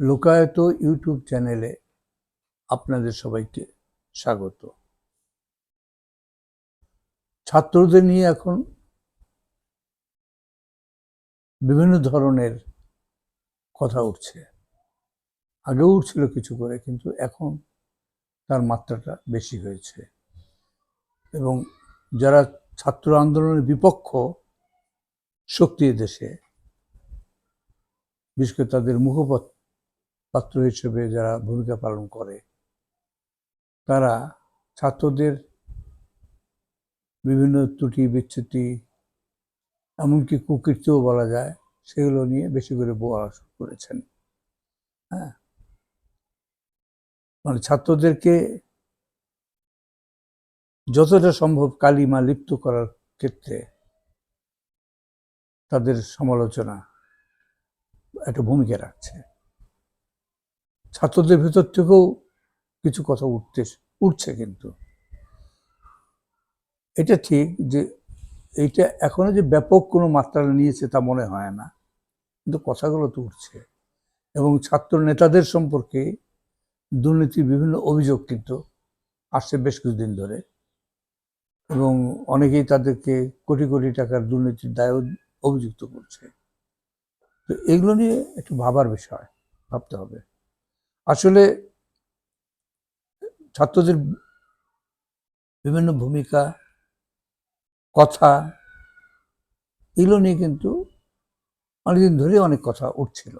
লোকায়ত YouTube চ্যানেলে আপনাদের সবাইকে স্বাগত। ছাত্রদের নিয়ে এখন বিভিন্ন ধরনের কথা উঠছে। আগেও উঠছিল কিছু করে, কিন্তু এখন তার মাত্রাটা বেশি হয়েছে। এবং যারা ছাত্র আন্দোলনের বিপক্ষ শক্তি দেশে, বিশেষ করে তাদের মুখপাত্র পাত্র হিসেবে যারা ভূমিকা পালন করে, তারা ছাত্রদের বিভিন্ন ত্রুটি, বিচ্যুতি, এমনকি কুকীর্তিও বলা যায়, সেগুলো নিয়ে বেশি করে শুরু করেছেন। হ্যাঁ। মানে ছাত্রদেরকে যতটা সম্ভব কালিমা লিপ্ত করার ক্ষেত্রে তাদের সমালোচনা একটা ভূমিকা রাখছে। ছাত্রদের ভেতর থেকেও কিছু কথা উঠতে উঠছে কিন্তু। এটা ঠিক যে এইটা এখনও যে ব্যাপক কোনো মাত্রা নিয়েছে তা মনে হয় না, কিন্তু কথাগুলো তো উঠছে। এবং ছাত্র নেতাদের সম্পর্কে দুর্নীতির বিভিন্ন অভিযোগ কিন্তু আসছে বেশ কিছুদিন ধরে। এবং অনেকেই তাদেরকে কোটি কোটি টাকার দুর্নীতির দায় অভিযুক্ত করছে। তো এগুলো নিয়ে একটু ভাবার বিষয় ভাবতে হবে। আসলে ছাত্রদের বিভিন্ন ভূমিকা, কথা, এগুলো নিয়ে কিন্তু অনেকদিন ধরে অনেক কথা উঠছিল।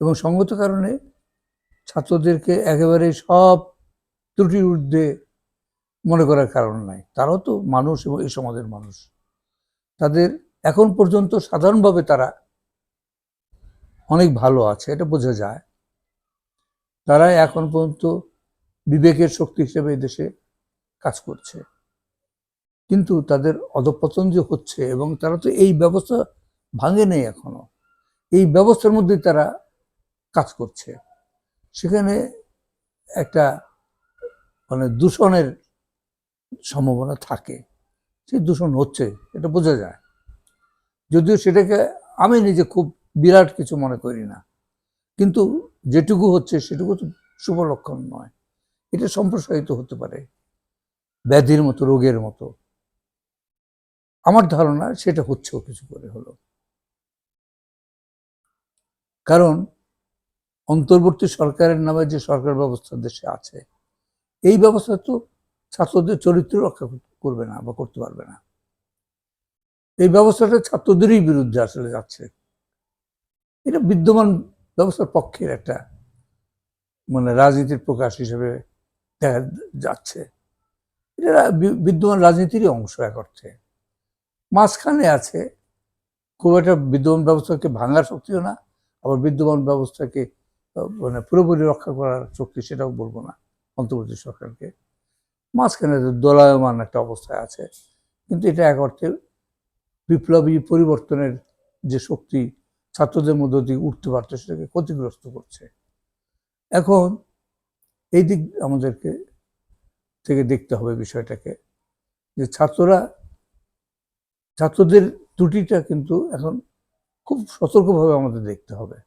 এবং সঙ্গত কারণে ছাত্রদেরকে একেবারে সব ত্রুটির ঊর্ধ্বে মনে করার কারণ নাই। তারাও তো মানুষ এবং এই সমাজের মানুষ। তাদের এখন পর্যন্ত সাধারণভাবে তারা অনেক ভালো আছে, এটা বোঝা যায়। তারা এখন পর্যন্ত বিবেকের শক্তি হিসেবে দেশে কাজ করছে। কিন্তু তাদের অধপতন যে হচ্ছে এবং তারা তো এই ব্যবস্থা ভাঙে নেই এখনও, এই ব্যবস্থার মধ্যে তারা কাজ করছে। সেখানে একটা মানে দূষণের সম্ভাবনা থাকে সেই দূষণ হচ্ছে, এটা বোঝা যায়। যদিও সেটাকে আমি নিজে খুব বিরাট কিছু মনে করি না, কিন্তু যেটুকু হচ্ছে সেটুকু তো শুভ লক্ষণ নয়। এটা সম্প্রসারিত হতে পারে ব্যাধির মতো, রোগের মতো। আমার ধারণা সেটা হচ্ছেও কিছু করে হলো। কারণ অন্তর্বর্তী সরকারের নামে যে সরকার ব্যবস্থা দেশে আছে, এই ব্যবস্থা তো ছাত্রদের চরিত্র রক্ষা করবে না বা করতে পারবে না। এই ব্যবস্থাটা ছাত্রদেরই বিরুদ্ধে আসলে যাচ্ছে। এটা বিদ্যমান ব্যবস্থার পক্ষের একটা মানে রাজনীতির প্রকাশ হিসেবে দেখা যাচ্ছে। এটা বিদ্যমান রাজনীতিরই অংশ এক অর্থে। মাঝখানে আছে খুব একটা বিদ্যমান ব্যবস্থাকে ভাঙার শক্তিও না, আবার বিদ্যমান ব্যবস্থাকে মানে পুরোপুরি রক্ষা করার শক্তি সেটাও বলব না, অন্তর্বর্তী সরকারকে। মাঝখানে দোলায়মান একটা অবস্থায় আছে, কিন্তু এটা এক অর্থে বিপ্লবী পরিবর্তনের যে শক্তি ছাত্রদের মধ্যে দিয়ে উঠতে পারতো সেটাকে ক্ষতিগ্রস্ত করছে। এখন এই দিক আমাদেরকে থেকে দেখতে হবে বিষয়টাকে, যে ছাত্ররা, ছাত্রদের ত্রুটিটা কিন্তু এখন খুব সতর্কভাবে আমাদের দেখতে হবে।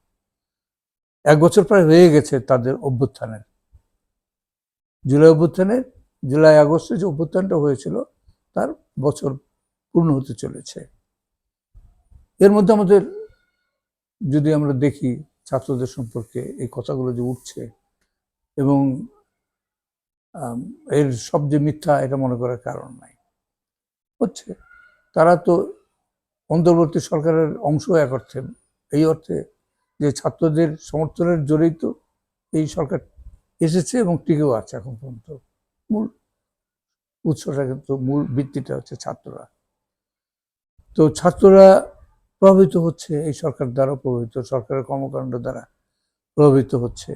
এক বছর প্রায় হয়ে গেছে তাদের অভ্যুত্থানের। জুলাই অভ্যুত্থানের জুলাই আগস্টে যে অভ্যুত্থানটা হয়েছিল, তার বছর পূর্ণ হতে চলেছে। এর মধ্যে আমাদের যদি আমরা দেখি ছাত্রদের সম্পর্কে এই কথাগুলো যে উঠছে এবং এর সব যে মিথ্যা এটা মনে করার কারণ নাই। হচ্ছে, তারা তো অন্তর্বর্তী সরকারের অংশ এক অর্থে, এই অর্থে যে ছাত্রদের সমর্থনের জোরেই তো এই সরকার এসেছে এবং টিকেও আছে এখন পর্যন্ত। মূল উৎসটা কিন্তু, মূল ভিত্তিটা হচ্ছে ছাত্ররা। তো ছাত্ররা প্রভাবিত হচ্ছে এই সরকার দ্বারা, প্রভাবিত সরকারের কর্মকাণ্ড দ্বারা প্রভাবিত হচ্ছে।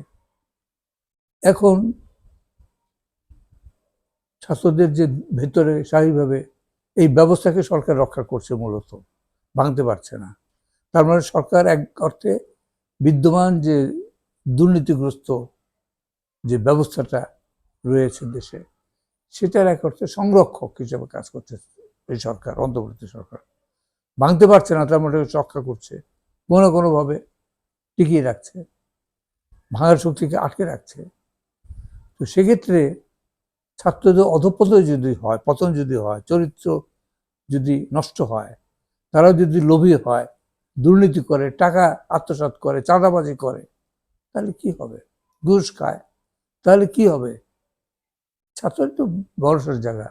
এখন ছাত্রদের যে ভেতরে স্বাভাবিকভাবে এই ব্যবস্থাকে সরকার রক্ষা করছে মূলত, ভাঙতে পারছে না। তার মানে সরকার এক অর্থে বিদ্যমান যে দুর্নীতিগ্রস্ত যে ব্যবস্থাটা রয়েছে দেশে, সেটার এক অর্থে সংরক্ষক হিসেবে কাজ করছে এই সরকার, অন্তর্বর্তী সরকার। ভাঙতে পারছে না, তার মধ্যে রক্ষা করছে, কোনো কোনোভাবে টিকিয়ে রাখছে, ভাঙার শক্তিকে আটকে রাখছে। তো সেক্ষেত্রে ছাত্রদের অধপতন যদি হয়, পতন যদি হয়, চরিত্র যদি নষ্ট হয় তারা যদি লোভী হয়, দুর্নীতি করে, টাকা আত্মসাৎ করে, চাঁদাবাজি করে, তাহলে কি হবে? ঘুষ খায়, তাহলে কি হবে? ছাত্র তো ভরসার জায়গা,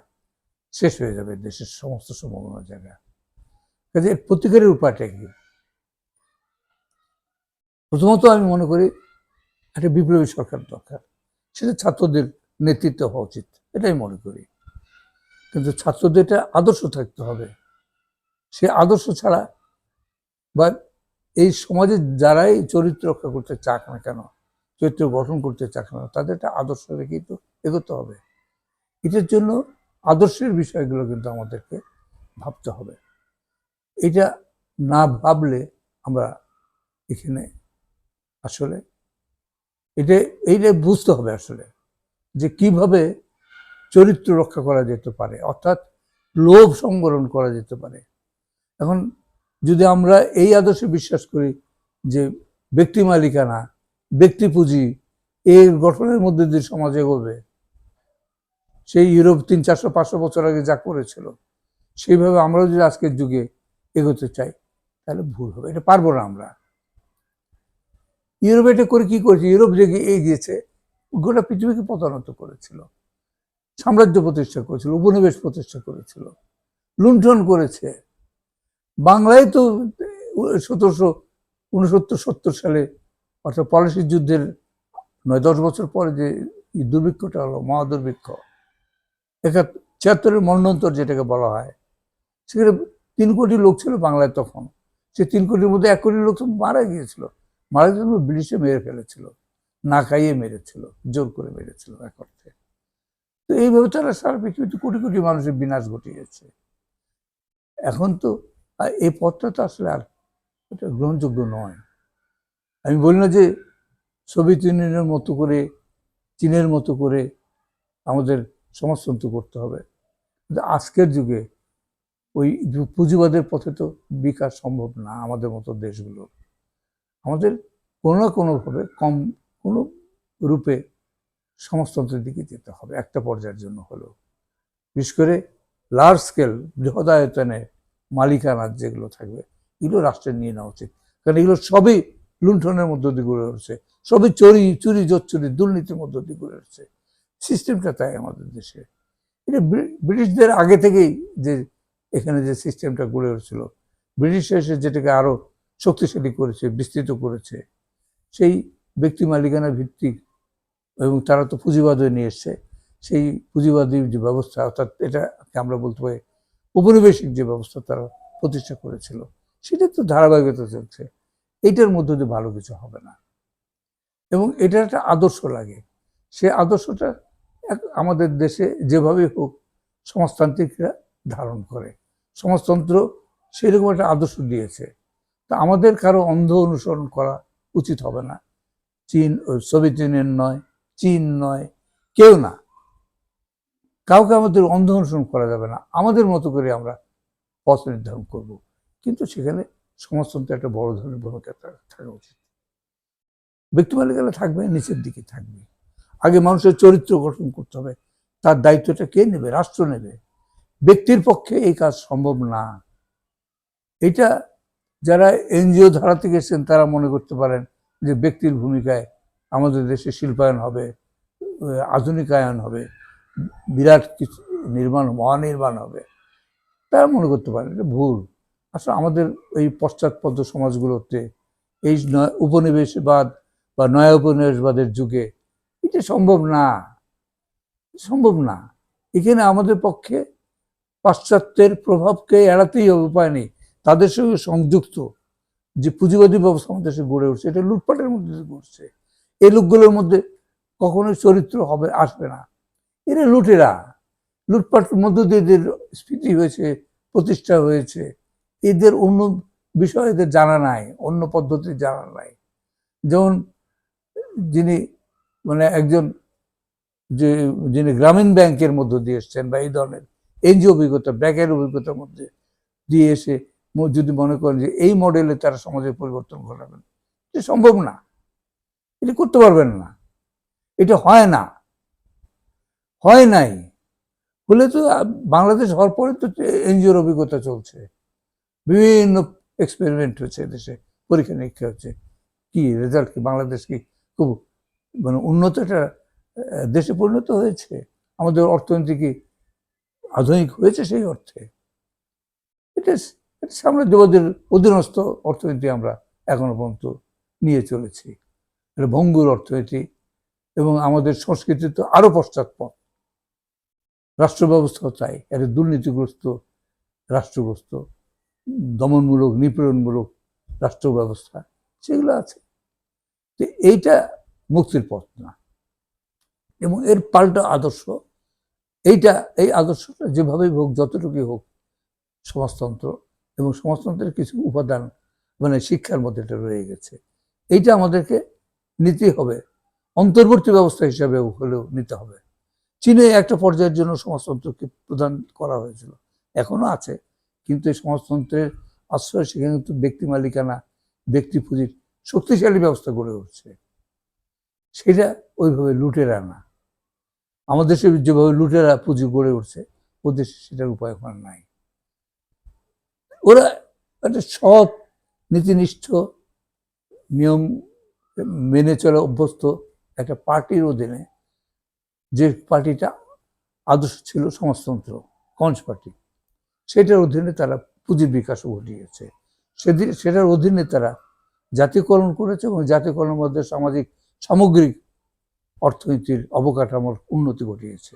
শেষ হয়ে যাবে দেশের সমস্ত সম্ভাবনার জায়গা। কাজে এর প্রতিকারের উপায়টা কি? প্রথমত আমি মনে করি একটা বিপ্লবী সরকার দরকার। সেটা ছাত্রদের নেতৃত্ব হওয়া উচিত, এটাই মনে করি। কিন্তু ছাত্রদের একটা আদর্শ থাকতে হবে। সে আদর্শ ছাড়া বা এই সমাজে যারাই চরিত্র রক্ষা করতে চাক না কেন, চরিত্র গঠন করতে চাক না, তাদের একটা আদর্শ রেখেই তো এগোতে হবে। এটার জন্য আদর্শের বিষয়গুলো কিন্তু আমাদেরকে ভাবতে হবে। এটা না ভাবলে আমরা এখানে আসলে এটা, এইটা বুঝতে হবে আসলে যে কীভাবে চরিত্র রক্ষা করা যেতে পারে, অর্থাৎ লোভ সংবরণ করা যেতে পারে। এখন যদি আমরা এই আদর্শে বিশ্বাস করি যে ব্যক্তি মালিকানা, ব্যক্তি পুঁজি, এর গঠনের মধ্যে দিয়ে সমাজ এগোবে, সেই ইউরোপ তিন, চারশো, পাঁচশো বছর আগে যা করেছিল, সেইভাবে আমরাও যদি আজকের যুগে এগোতে চাই, তাহলে ভুল হবে। এটা পারব না আমরা। ইউরোপ এটা করে কি করেছে? ইউরোপ যে এগিয়েছে, গোটা পৃথিবীকে পতনত করেছিল। সাম্রাজ্য প্রতিষ্ঠা করেছিল, উপনিবেশ প্রতিষ্ঠা করেছিল, লুণ্ঠন করেছে। বাংলায় তো সতেরোশো উনসত্তর, সত্তর সালে, অর্থাৎ পলাশির যুদ্ধের নয়, দশ বছর পরে যে দুর্ভিক্ষটা হলো, মহাদুর্ভিক্ষ একাত ছিয়াত্তরের মন্নন্তর যেটাকে বলা হয়, সেখানে তিন কোটি লোক ছিল বাংলায় তখন। সে তিন কোটির মধ্যে এক কোটি লোক মারা গিয়েছিল। মারা গিয়ে ব্রিটিশে মেরে ফেলেছিল, না খাইয়ে মেরেছিল, জোর করে মেরেছিল এক অর্থে। তো এইভাবে তারা সারা পৃথিবীতে কোটি কোটি মানুষের বিনাশ ঘটিয়েছে। এখন তো এই পথটা তো আসলে আর এটা গ্রহণযোগ্য নয়। আমি বলি না যে সোভিয়েত ইউনিয়নের মতো করে, চীনের মতো করে আমাদের সমাজতন্ত্র করতে হবে। আজকের যুগে ওই পুঁজিবাদের পথে তো বিকাশ সম্ভব না আমাদের মতো দেশগুলো। আমাদের কোনো না কোনোভাবে কম কোনো রূপে সমাজতন্ত্রের দিকে যেতে হবে, একটা পর্যায়ের জন্য হলো বিশেষ করে লার্জ স্কেল বৃহদায়তনে মালিকানা যেগুলো থাকবে, এগুলো রাষ্ট্রের নিয়ে নেওয়া উচিত। কারণ এগুলো সবই লুণ্ঠনের মধ্য দিয়ে গড়ে উঠছে, সবই চুরি চুরি, জোচ্চুরি, দুর্নীতির মধ্য দিয়ে গড়ে উঠছে। সিস্টেমটা তাই আমাদের দেশে। এটা ব্রিটিশদের আগে থেকেই যে এখানে যে সিস্টেমটা গড়ে উঠছিল, ব্রিটিশ এসে যেটাকে আরও শক্তিশালী করেছে, বিস্তৃত করেছে, সেই ব্যক্তি মালিকানা ভিত্তিক এবং তারা তো পুঁজিবাদ হয়ে নিয়ে এসছে, সেই পুঁজিবাদী যে ব্যবস্থা, অর্থাৎ এটাকে আমরা বলতে পারি উপনিবেশিক যে ব্যবস্থা তারা প্রতিষ্ঠা করেছিল, সেটা তো ধারাবাহিকতা চলছে। এটার মধ্যে দিয়ে ভালো কিছু হবে না। এবং এটা একটা আদর্শ লাগে। সে আদর্শটা আমাদের দেশে যেভাবে হোক সমাজতান্ত্রিকরা ধারণ করে। সমাজতন্ত্র সেরকম একটা আদর্শ দিয়েছে। তা আমাদের কারও অন্ধ অনুসরণ করা উচিত হবে না। চীন সোভিয়েত ইউনিয়ন নয়, চীন নয়, কেউ না। কাউকে আমাদের অন্ধ অনুসরণ করা যাবে না। আমাদের মতো করে আমরা পথ নির্ধারণ করব। কিন্তু সেখানে সমাজতন্ত্র একটা বড় ধরনের ভূমিকা থাকা উচিত। ব্যক্তি মালিকানা থাকবে, নিচের দিকে থাকবে। আগে মানুষের চরিত্র গঠন করতে হবে। তার দায়িত্বটা কে নেবে? রাষ্ট্র নেবে। ব্যক্তির পক্ষে এই কাজ সম্ভব না। এটা যারা এনজিও ধারা থেকে এসেছেন, তারা মনে করতে পারেন যে ব্যক্তির ভূমিকায় আমাদের দেশে শিল্পায়ন হবে, আধুনিকায়ন হবে, বিরাট কিছু নির্মাণ, মহানির্মাণ হবে। তারা মনে করতে পারেন এটা ভুল। আসলে আমাদের এই পশ্চাৎপদ সমাজগুলোতে এই উপনিবেশবাদ বা নয়া উপনিবেশবাদের যুগে এটা সম্ভব না। সম্ভব না। এখানে আমাদের পক্ষে পাশ্চাত্যের প্রভাবকে এড়াতেই হবে উপায় নেই। তাদের সঙ্গে সংযুক্ত যে পুঁজিবাদী ব্যবস্থা আমাদের দেশে গড়ে উঠছে, এটা লুটপাটের মধ্যে ঘটছে। এই লোকগুলোর মধ্যে কখনোই চরিত্র হবে, আসবে না। এরা লুটেরা। লুটপাট মধ্য দিয়ে এদের স্ফীতি হয়েছে, প্রতিষ্ঠা হয়েছে। এদের অন্য বিষয় এদের জানা নাই, অন্য পদ্ধতি জানা নাই। যেমন যিনি মানে একজন যে, যিনি গ্রামীণ ব্যাংকের মধ্য দিয়ে এসছেন বা এই ধরনের এনজিও অভিজ্ঞতা ব্যাংকের অভিজ্ঞতার মধ্যে দিয়ে এসে যদি মনে করেন যে এই মডেলে তারা সমাজের পরিবর্তন ঘটাবেন, এটা সম্ভব না। এটা করতে পারবেন না। এটা হয় না। হয় নাই। হলে তো বাংলাদেশ হওয়ার পরে তো এনজিওর অভিজ্ঞতা চলছে। বিভিন্ন এক্সপেরিমেন্ট হচ্ছে দেশে পরীক্ষা নিরীক্ষা হচ্ছে। কি রেজাল্ট কি? বাংলাদেশ কি খুব মানে উন্নত একটা দেশে পরিণত হয়েছে? আমাদের অর্থনীতি কি আধুনিক হয়েছে সেই অর্থে। এটা এটা সাম্রাজ্যবাদের অধীনস্থ অর্থনীতি আমরা এখনও পর্যন্ত নিয়ে চলেছি। এটা ভঙ্গুর অর্থনীতি এবং আমাদের সংস্কৃতি তো আরও পশ্চাৎপদ। রাষ্ট্র ব্যবস্থাও তাই একটা দুর্নীতিগ্রস্ত, রাষ্ট্রগ্রস্ত, দমনমূলক, নিপীড়নমূলক রাষ্ট্র ব্যবস্থা সেগুলো আছে। তো এইটা মুক্তির পথ না। এবং এর পাল্টা আদর্শ এইটা, এই আদর্শটা যেভাবেই হোক, যতটুকুই হোক, সমাজতন্ত্র এবং সমাজতন্ত্রের কিছু উপাদান মানে শিক্ষার মধ্যে এটা রয়ে গেছে। এইটা আমাদেরকে নিতে হবে। অন্তর্বর্তী ব্যবস্থা হিসাবে হলেও নিতে হবে। চীনে একটা পর্যায়ের জন্য সমাজতন্ত্রকে প্রদান করা হয়েছিল। এখনও আছে। কিন্তু এই সমাজতন্ত্রের আশ্রয় সেখানে কিন্তু ব্যক্তি মালিকানা, ব্যক্তি পুঁজির শক্তিশালী ব্যবস্থা গড়ে উঠছে। সেটা ওইভাবে লুটেরা না। আমাদের দেশে যেভাবে লুটেরা পুঁজি গড়ে উঠছে, ও দেশে সেটার উপায় এখন নাই। ওরা একটা সৎ, নীতিনিষ্ঠ নিয়ম মেনে চলে অভ্যস্ত একটা পার্টির অধীনে, যে পার্টিটা আদর্শ ছিল সমাজতন্ত্র কনস পার্টি, সেটার অধীনে তারা পুঁজির বিকাশ ঘটিয়েছে। সেদিন, সেটার অধীনে তারা জাতীয়করণ করেছে এবং জাতীয়করণের মধ্যে সামাজিক সামগ্রিক অর্থনীতির অবকাঠামোর উন্নতি ঘটিয়েছে।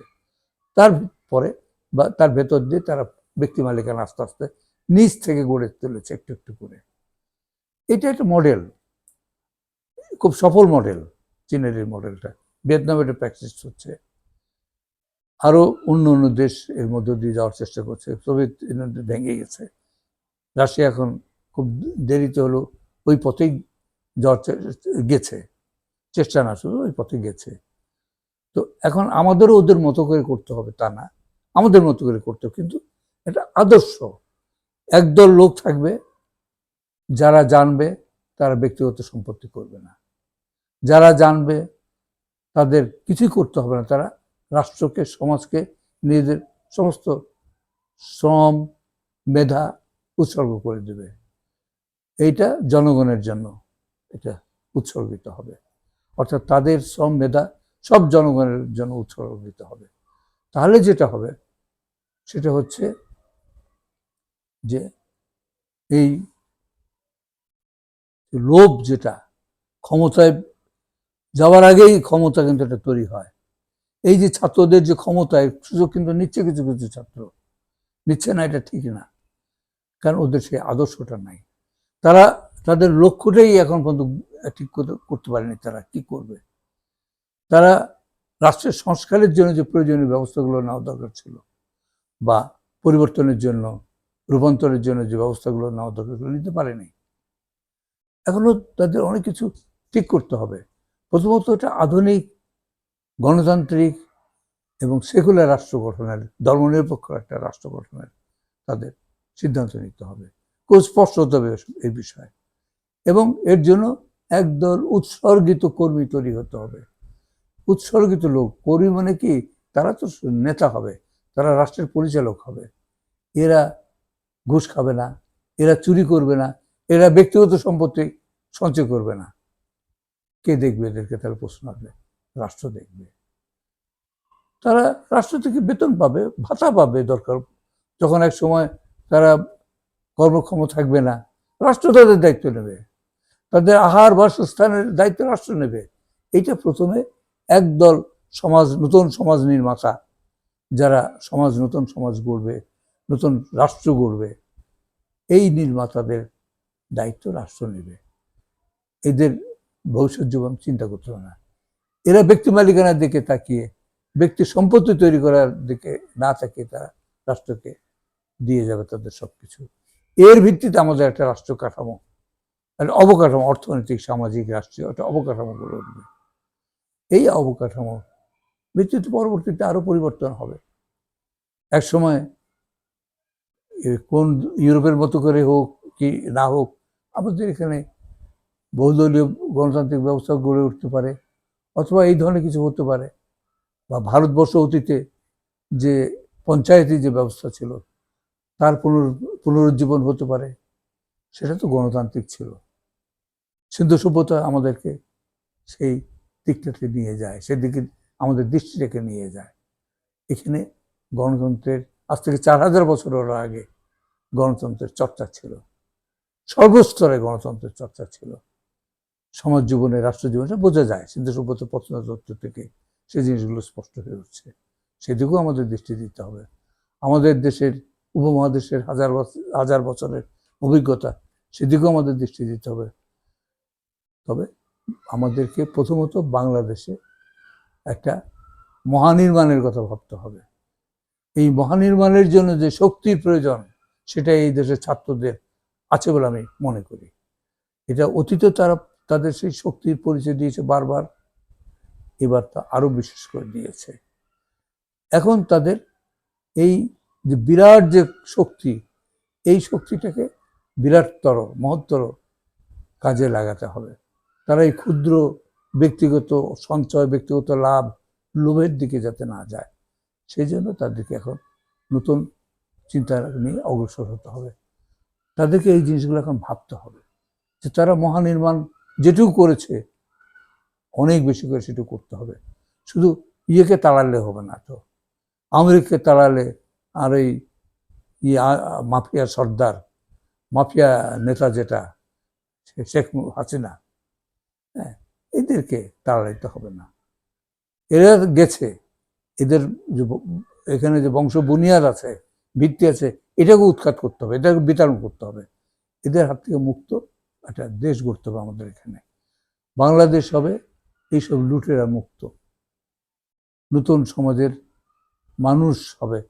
তার পরে বা তার ভেতর দিয়ে তারা ব্যক্তি মালিকানা আস্তে আস্তে নিচ থেকে গড়ে তুলেছে একটু একটু করে। এটা একটা মডেল খুব সফল মডেল চীনের এই মডেলটা ভিয়েতনামে এটা প্র্যাকটিস হচ্ছে। আরও অন্য অন্য দেশ এর মধ্য দিয়ে যাওয়ার চেষ্টা করছে। সোভিয়েত ইউনিয়ন ভেঙে গেছে। রাশিয়া এখন খুব দেরিতে হলো ওই পথেই যাওয়ার গেছে। চেষ্টা না, শুধু ওই পথে গেছে। তো এখন আমাদেরও ওদের মতো করে করতে হবে তা না, আমাদের মতো করে করতে হবে। কিন্তু এটা আদর্শ। একদল লোক থাকবে, যারা জানবে তারা ব্যক্তিগত সম্পত্তি করবে না। যারা জানবে তাদের কিছুই করতে হবে না, তারা রাষ্ট্রকে, সমাজকে, নিজেদের সমস্ত শ্রম, মেধা উৎসর্গ করে দেবে। এইটা জনগণের জন্য এটা উৎসর্গিত হবে। অর্থাৎ তাদের শ্রম মেধা সব জনগণের জন্য উৎসর্গিত হবে। তাহলে যেটা হবে, সেটা হচ্ছে যে এই লোভ যেটা, ক্ষমতায় যাওয়ার আগেই ক্ষমতা কিন্তু এটা তৈরি হয়। এই যে ছাত্রদের যে ক্ষমতায়, সুযোগ কিন্তু নিচ্ছে কিছু কিছু ছাত্র। নিচ্ছে না, এটা ঠিক না। কারণ ওদের সেই আদর্শটা নাই। তারা, তাদের লক্ষ্যটাই এখন পর্যন্ত ঠিক করতে- পারেনি তারা, কি করবে? তারা রাষ্ট্রের সংস্কারের জন্য যে প্রয়োজনীয় ব্যবস্থাগুলো নেওয়া দরকার ছিল বা পরিবর্তনের জন্য, রূপান্তরের জন্য যে ব্যবস্থাগুলো নেওয়া দরকার ছিল, নিতে পারেনি। এখনও তাদের অনেক কিছু ঠিক করতে হবে। প্রথমত এটা আধুনিক, গণতান্ত্রিক এবং সেকুলার রাষ্ট্র গঠনের, ধর্মনিরপেক্ষ একটা রাষ্ট্র গঠনের তাদের সিদ্ধান্ত নিতে হবে। খুব স্পষ্ট হতে হবে এই বিষয়ে। এবং এর জন্য একদল উৎসর্গিত কর্মী তৈরি হতে হবে। উৎসর্গিত লোক, কর্মী মানে কি? তারা তো নেতা হবে, তারা রাষ্ট্রের পরিচালক হবে। এরা ঘুষ খাবে না, এরা চুরি করবে না, এরা ব্যক্তিগত সম্পত্তি সঞ্চয় করবে না। কে দেখবে এদেরকে? তাহলে প্রশ্ন আসবে, রাষ্ট্র দেখবে। তারা রাষ্ট্র থেকে বেতন পাবে, ভাতা পাবে দরকার। যখন এক সময় তারা কর্মক্ষম থাকবে না, রাষ্ট্র তাদের দায়িত্ব নেবে। তাদের আহার বাসস্থানের দায়িত্ব রাষ্ট্র নেবে। এইটা প্রথমে একদল সমাজ, নতুন সমাজ নির্মাতা, যারা সমাজ, নতুন সমাজ গড়বে, নতুন রাষ্ট্র গড়বে, এই নির্মাতাদের দায়িত্ব রাষ্ট্র নেবে। এদের ভবিষ্যৎ জীবন চিন্তা করতে হবে না। এরা ব্যক্তি মালিকানার দিকে তাকিয়ে, ব্যক্তি সম্পত্তি তৈরি করার দিকে না তাকিয়ে তারা রাষ্ট্রকে দিয়ে যাবে তাদের সবকিছু। এর ভিত্তিতে আমাদের একটা রাষ্ট্র কাঠামো অবকাঠামো, অর্থনৈতিক, সামাজিক, রাষ্ট্রীয়, একটা অবকাঠামো গড়ে উঠবে। এই অবকাঠামো ভিত্তিতে পরবর্তীতে আরও পরিবর্তন হবে। এক সময় কোন ইউরোপের মতো করে হোক কি না হোক, আমাদের এখানে বহুদলীয় গণতান্ত্রিক ব্যবস্থা গড়ে উঠতে পারে, অথবা এই ধরনের কিছু হতে পারে। বা ভারতবর্ষ অতীতে যে পঞ্চায়েতি যে ব্যবস্থা ছিল, তার পুনর পুনরুজ্জীবন হতে পারে, সেটা তো গণতান্ত্রিক ছিল। সিন্ধু সভ্যতা আমাদেরকে সেই দিকটাতে নিয়ে যায় সেদিকে আমাদের দৃষ্টি রেখে নিয়ে যায়। এখানে গণতন্ত্রের, আজ থেকে চার হাজার বছরের আগে গণতন্ত্রের চর্চা ছিল। সর্বস্তরে গণতন্ত্রের চর্চা ছিল। সমাজ জীবনে, রাষ্ট্র জীবনে বোঝা যায়, সিন্ধু সভ্যতা প্রত্নতত্ত্ব থেকে সেই জিনিসগুলো স্পষ্ট হয়ে উঠছে। সেদিকেও আমাদের দৃষ্টি দিতে হবে। আমাদের দেশের উপমহাদেশের হাজার বছর হাজার বছরের অভিজ্ঞতা, সেদিকেও আমাদের দৃষ্টি দিতে হবে। তবে আমাদেরকে প্রথমত বাংলাদেশে একটা মহানির্মাণের কথা ভাবতে হবে। এই মহানির্মাণের জন্য যে শক্তির প্রয়োজন সেটা এই দেশের ছাত্রদের আছে বলে আমি মনে করি। এটা অতীতে তারা, তাদের সেই শক্তির পরিচয় দিয়েছে বারবার, এবার তা আরও বিশেষ করে দিয়েছে। এখন তাদের এই যে বিরাট যে শক্তি, এই শক্তিটাকে বিরাটতর, মহত্তর কাজে লাগাতে হবে। তারা এই ক্ষুদ্র ব্যক্তিগত সঞ্চয়, ব্যক্তিগত লাভ, লোভের দিকে যাতে না যায়, সেই জন্য তাদেরকে এখন নতুন চিন্তা নিয়ে অগ্রসর হতে হবে। তাদেরকে এই জিনিসগুলো এখন ভাবতে হবে যে তারা মহানির্মাণ যেটুকু করেছে, অনেক বেশি করে সেটুকু করতে হবে। শুধু ইয়েকে তাড়ালে হবে না তো, আমেরিকাকে তাড়ালে আর এই ইয়ে মাফিয়া সর্দার, মাফিয়া নেতা যেটা শেখ হাসিনা এদেরকে তাড়াইতে হবে না। এরা গেছে, এদের যে এখানে যে বংশ বুনিয়াদ আছে, ভিত্তি আছে, এটাকে উৎখাত করতে হবে, এটাকে বিতরণ করতে হবে। এদের হাত থেকে মুক্ত একটা দেশ গড়তে হবে আমাদের এখানে। বাংলাদেশ হবে এইসব লুটেরা মুক্ত। নতুন সমাজের মানুষ হবে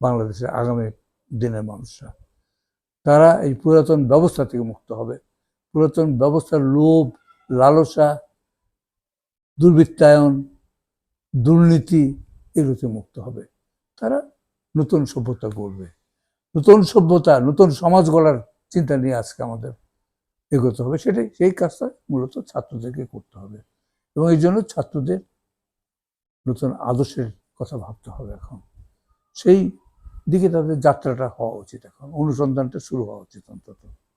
বাংলাদেশের আগামী দিনের মানুষরা। তারা এই পুরাতন ব্যবস্থা থেকে মুক্ত হবে। পুরাতন ব্যবস্থার লোভ, লালসা দুর্বৃত্তায়ন, দুর্নীতি এগুলোতে মুক্ত হবে। তারা নতুন সভ্যতা গড়বে। নতুন সভ্যতা, নতুন সমাজ গড়ার চিন্তা নিয়ে আজকে আমাদের এগোতে হবে। সেটাই, সেই কাজটা মূলত ছাত্রদেরকে করতে হবে। এবং এই জন্য ছাত্রদের নতুন আদর্শের কথা ভাবতে হবে এখন। সেই দিকে তাদের যাত্রাটা হওয়া উচিত এখন। অনুসন্ধানটা শুরু হওয়া উচিত অন্তত।